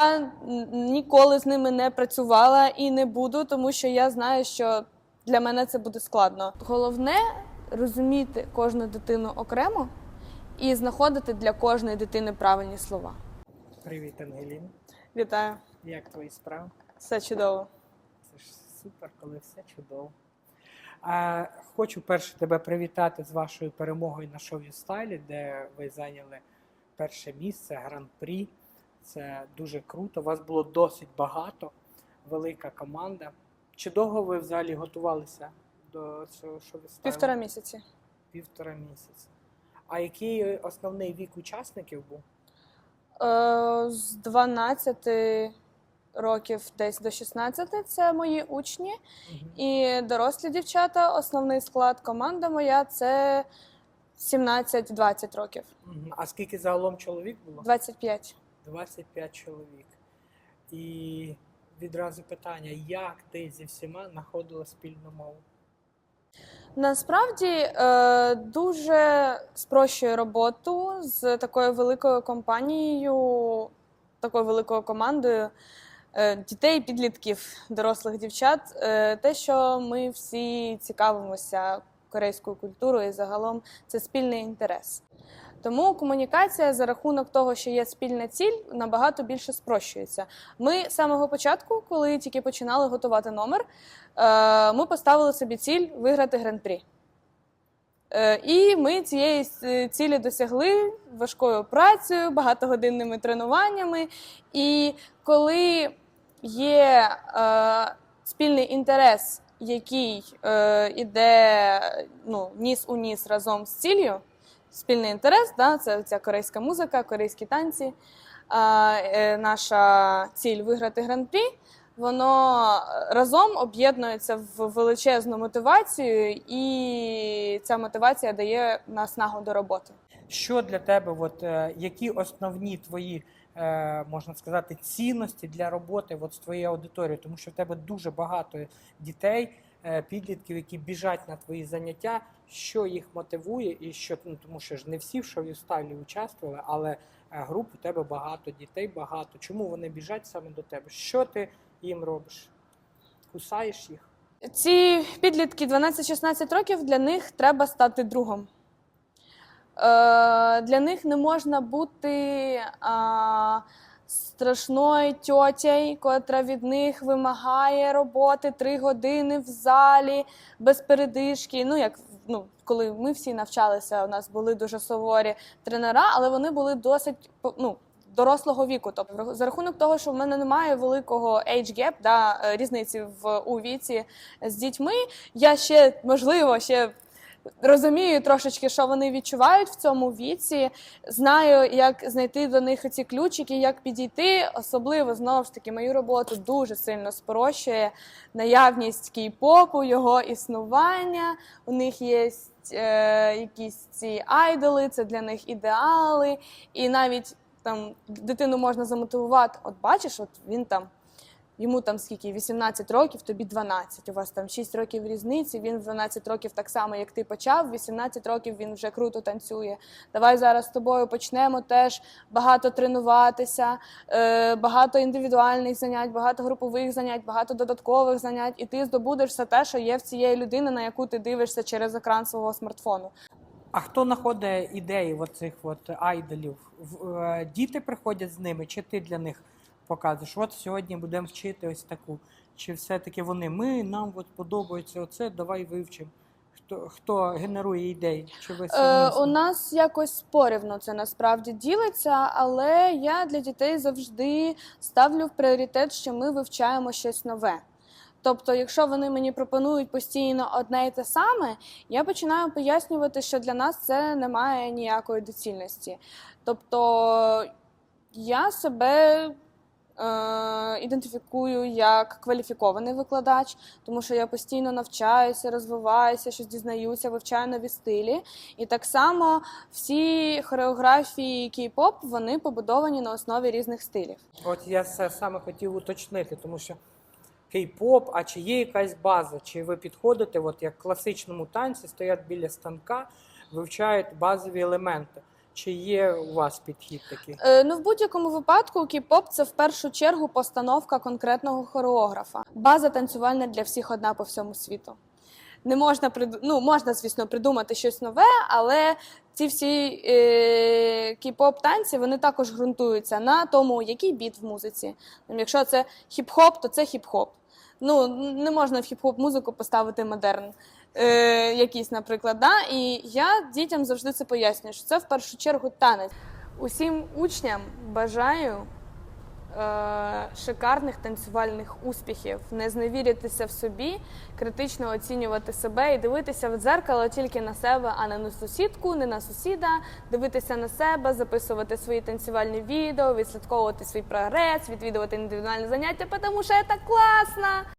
Я ніколи з ними не працювала і не буду, тому що я знаю, що для мене це буде складно. Головне розуміти кожну дитину окремо і знаходити для кожної дитини правильні слова. Привіт, Ангеліна. Вітаю, Як твої справи? все чудово. Це ж супер, коли все чудово. А, хочу перше тебе привітати з вашою перемогою на шоу стайлі, де ви зайняли перше місце, гран-прі. Це дуже круто. Вас було досить багато, велика команда. Чи довго ви взагалі готувалися до цього шоу стайлу? Півтора місяці. Півтора місяця. А який основний вік учасників був? Е, з 12 років десь до 16 це мої учні. Мгм. І дорослі дівчата, основний склад команда моя це 17-20 років. Мгм. А скільки загалом чоловік було? 25. 25 чоловік. І відразу питання, як ти зі всіма знаходила спільну мову? Насправді е, дуже спрощує роботу з такою великою компанією, такою великою командою е, дітей, підлітків, дорослих дівчат. Е, те, що ми всі цікавимося корейською культурою, і загалом це спільний інтерес. Тому комунікація за рахунок того, що є спільна ціль, набагато більше спрощується. Ми з самого початку, коли тільки починали готувати номер, е, ми поставили собі ціль виграти гран-прі. Е, І ми цієї цілі досягли важкою працею, багатогодинними тренуваннями. І коли є е, спільний інтерес, який е, іде ну, ніс у ніс разом з ціллю, спільний інтерес, да, це ця корейська музика, корейські танці. А, е, наша ціль виграти гран-прі, воно разом об'єднується в величезну мотивацію, і ця мотивація дає наснагу до роботи. Що для тебе, от, е, які основні твої, е, можна сказати, цінності для роботи от, з твоєю аудиторією? Тому що в тебе дуже багато дітей, підлітків, які біжать на твої заняття, що їх мотивує, і що ну, тому що ж не всі в шоу стайлі участвували, але е, груп у тебе багато, дітей багато. Чому вони біжать саме до тебе? Що ти їм робиш? Кусаєш їх? Ці підлітки 12-16 років для них треба стати другом. Е, для них не можна бути а, страшною тьотєю, котра від них вимагає роботи три години в залі без передишки. Ну, як ну, коли ми всі навчалися, у нас були дуже суворі тренера, але вони були досить ну, дорослого віку. Тобто, за рахунок того, що в мене немає великого age gap, да, е, різниці в у віці з дітьми, я ще можливо ще. Розумію трошечки, що вони відчувають в цьому віці. Знаю, як знайти до них ці ключики, як підійти. Особливо знову ж таки мою роботу дуже сильно спрощує наявність кей-попу, його існування. У них є е, якісь ці айдоли, це для них ідеали. І навіть там дитину можна замотивувати. От бачиш, от він там. Йому там скільки 18 років, тобі 12. У вас там 6 років різниці. Він в 12 років так само, як ти почав. 18 років він вже круто танцює. Давай зараз з тобою почнемо теж багато тренуватися, е, багато індивідуальних занять, багато групових занять, багато додаткових занять, і ти здобудеш все те, що є в цієї людини, на яку ти дивишся через екран свого смартфону. А хто знаходить ідеї оцих от айдолів? Е, Діти приходять з ними, чи ти для них показуєш? От сьогодні будемо вчити ось таку. Чи все-таки вони? Ми нам от подобається оце, давай вивчимо. Хто, хто генерує ідеї? Чи ви Е, у нас якось порівно це насправді ділиться, але я для дітей завжди ставлю в пріоритет, що ми вивчаємо щось нове. Тобто, якщо вони мені пропонують постійно одне і те саме, я починаю пояснювати, що для нас це не має ніякої доцільності. Тобто я себе ідентифікую як кваліфікований викладач, тому що я постійно навчаюся, розвиваюся, щось дізнаюся, вивчаю нові стилі. І так само всі хореографії кей-поп вони побудовані на основі різних стилів. От я це саме хотів уточнити, тому що кей-поп, а чи є якась база? Чи ви підходите, от як класичному танці, стоять біля станка, вивчають базові елементи? Чи є у вас підхід такий? Е, ну, в будь-якому випадку кіп-поп це в першу чергу постановка конкретного хореографа. База танцювальна для всіх одна по всьому світу. Не можна ну, можна, звісно, придумати щось нове, але ці всі е... кіп-поп танці вони також ґрунтуються на тому, який біт в музиці. Якщо це хіп-хоп, то це хіп-хоп. Ну, не можна в хіп-хоп музику поставити модерн. Е, якийсь, наприклад, да? і я дітям завжди це пояснюю, що це в першу чергу танець. Усім учням бажаю е, шикарних танцювальних успіхів, не зневіритися в собі, критично оцінювати себе і дивитися в дзеркало тільки на себе, а не на сусідку, не на сусіда, дивитися на себе, записувати свої танцювальні відео, відслідковувати свій прогрес, відвідувати індивідуальні заняття, тому що це класно!